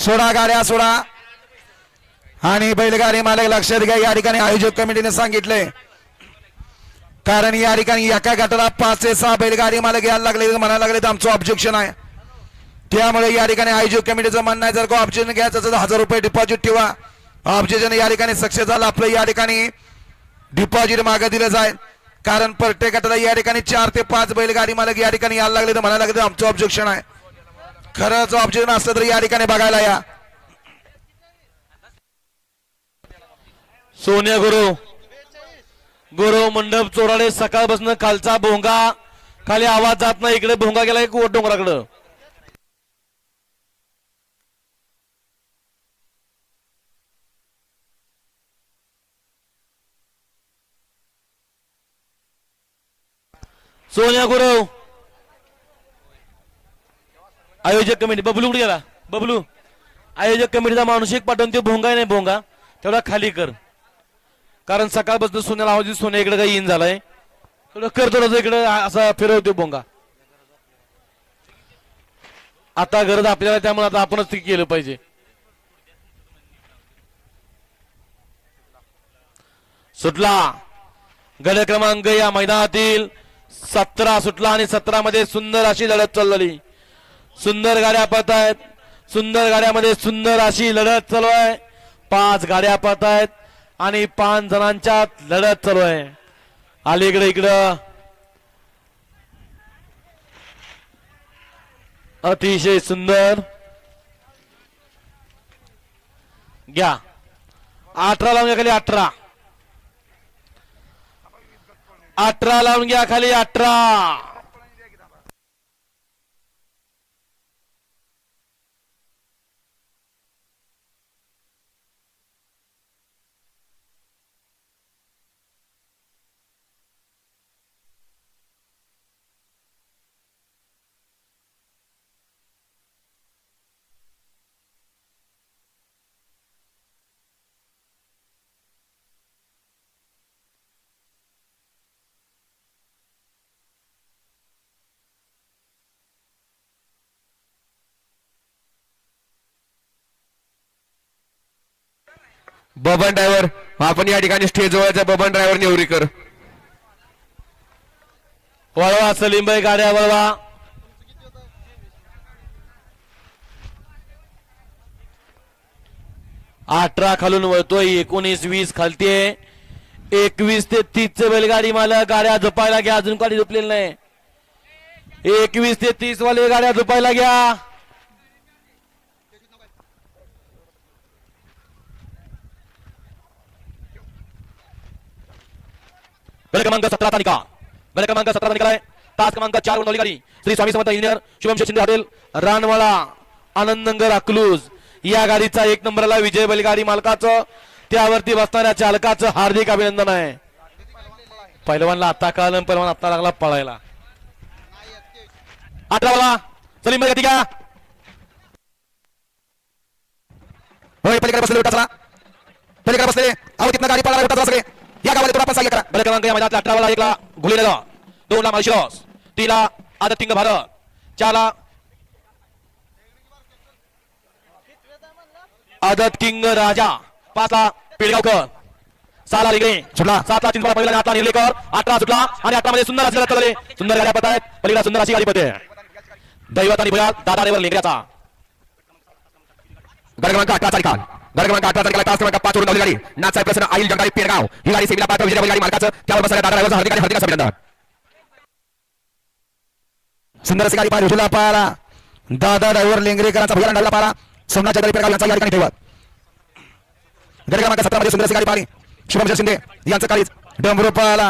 सोडा गाड्या सोडा. आणि बैलगाडी मालक लक्षात घ्या या ठिकाणी आयोजक कमिटीने सांगितलंय कारण या ठिकाणी एका गटाला पाच ते सहा बैलगाडी मालक यायला लागले म्हणायला लागले तर आमचं ऑब्जेक्शन आहे. त्यामुळे या ठिकाणी आयोजक कमिटीचं म्हणणं आहे जर का ऑब्जेक्शन घ्यायचं तर हजार रुपये डिपॉझिट ठेवा. ऑब्जेक्शन या ठिकाणी सक्सेस झालं आपलं या ठिकाणी डिपॉझिट मागे दिलं जाईल. कारण प्रत्येक गटाला या ठिकाणी चार ते पाच बैलगाडी मालक या ठिकाणी यायला लागले तर म्हणायला लागले तर आमचं ऑब्जेक्शन आहे. खरंच ऑब्जेक्शन असलं तर या ठिकाणी बघायला या. सोन्या गुरु गुरु मंडप चोराडे सकाळपासून खालचा भोंगा खाली आवाज जात नाही इकडे भोंगा गेला एक डोंगराकडं. सोन्या गुरु आयोजक कमिटी बबलू कुठे गेला? बबलू आयोजक कमिटीचा माणूस एक पाठवून ते भोंगा नाही भोंगा तेवढा खाली कर. कारण सकाळपासून सोन्याला आवाज सोने सोन्या इकडे काही इन झालाय. थोडं कर थोडं इकडे असा फिरवतो भोंगा. आता गरज आपल्याला त्यामुळे आता आपणच ते केलं पाहिजे. सुटला. गड क्रमांक या मैदानातील सतरा सुटला आणि सतरा मध्ये सुंदर अशी लढत चाललेली सुंदर गाड्या पळत आहेत सुंदर गाड्यामध्ये सुंदर अशी लढत चालू आहे. पाच गाड्या पळत आहेत आणि पाच जणांच्या लढत चालू आहे. अलीकडे इकडं. अतिशय सुंदर. घ्या. अठरा लावून घ्या खाली अठरा. अठरा लावून घ्या खाली अठरा. बबन ड्रायव्हर आपण या ठिकाणी स्टेज जवळचा बबन ड्रायव्हर नेवरीकर वळवा सलीमबाई गाड्या वळवा. अठरा खालून वळतोय एकोणीस वीस खालतीये. एकवीस ते तीस चे बैलगाडी मालक गाड्या झोपायला घ्या अजून गाडी झोपलेली नाही. एकवीस ते तीस वाले गाड्या झोपायला घ्या. गड क्रमांक सतरा तालिका गड क्रमांक सतरा तालिका आहे. तास क्रमांक चार वर गाडी श्री स्वामी समर्थ इंजिनियर शुभम शिंदे हॉटेल रानवाळा आनंदनगर अकलूज या गाडीचा एक नंबरला विजय बैलगाडी मालकाचं त्यावरती बसणाऱ्या चालकाचं हार्दिक अभिनंदन आहे. पहिलवानला आता कळलं आणि पहिलवान आता लागला पळायला. अठरावाला सलीम भाई का? होय पलीकडे बसले उठा चला पलीकडे बसले अहो तिथनं गाडी पळाला उठा सगळे. या गावाला थोडा आपण सहाय्य करा. गड क्रमांक या मैदानात अठरावाला एकला घुलेला दोन ला माळशिरस तीनला आदतिंग भारत. चारला आदत किंग राजा. पाचला पिळगावकर. सहाला लिगडे सुटला. सातला चिंचवड पहिला आठला निर्लेकर अठरा सुटला आणि अठरा मध्ये सुंदर असलेला लढत सुंदर गाड्या पत आहेत पलीकडे सुंदर अशी गाडी पते दैवत आणि भुयार दादा रेवर लेकऱ्याचा गड क्रमांक अठरा चालिका गड क्रमांक अठरा तारखेला तास क्रमांक पाच वरून धावली गाडी. नाथसाहेब प्रसन्न आईल जंगारी पेरगाव. ही गाडी सेमीला पात्र विजय गाडी मालकाचं. त्यावर बसणाऱ्या दादा ड्रायव्हरचं हार्दिक आणि हार्दिक अभिनंदन. सुंदर अशी गाडी पाहिली उठला पाहिला दादा ड्रायव्हर लेंगरेकरांचा भुयाला डावला पाहिला सोमनाथ चौधरी पेरगाव यांचा या ठिकाणी ठेवत. गड क्रमांक सतरा मध्ये सुंदर अशी गाडी पाहिली. शुभम शिंदे यांचं काळीच डमरू पाहिला